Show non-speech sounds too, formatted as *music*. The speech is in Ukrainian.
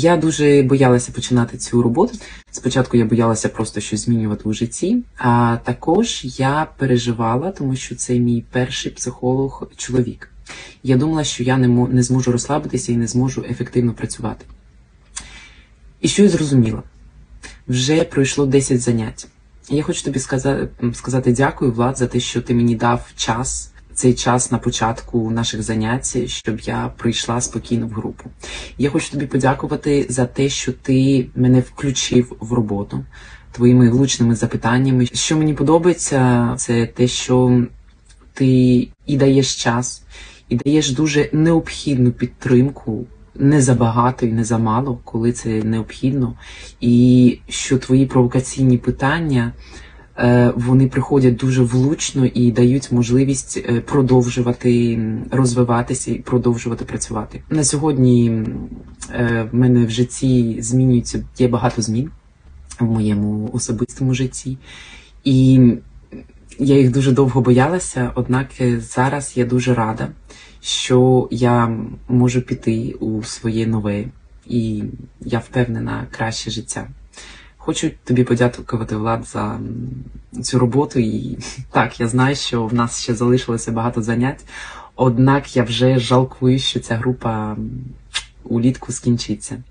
Я дуже боялася починати цю роботу. Спочатку я боялася просто щось змінювати у житті, а також я переживала, тому що це мій перший психолог чоловік. Я думала, що я не, не зможу розслабитися і не зможу ефективно працювати. І що я зрозуміла? Вже пройшло 10 занять. Я хочу тобі сказати, сказати дякую, Влад, за те, що ти мені дав час, цей час на початку наших занять, щоб я прийшла спокійно в групу. Я хочу тобі подякувати за те, що ти мене включив в роботу твоїми влучними запитаннями. Що мені подобається, це те, що ти і даєш час, і даєш дуже необхідну підтримку. Не забагато і не замало, коли це необхідно, і що твої провокаційні питання вони приходять дуже влучно і дають можливість е, продовжувати розвиватися і продовжувати працювати. На сьогодні е, в мене в житті змінюється є багато змін в моєму особистому житті, і я їх дуже довго боялася. Однак е, зараз я дуже рада, що я можу піти у своє нове, і я впевнена краще життя. Хочу тобі подякувати Влад за цю роботу. І *laughs* так, я знаю, що в нас ще залишилося багато занять. Однак я вже жалкую, що ця група улітку скінчиться.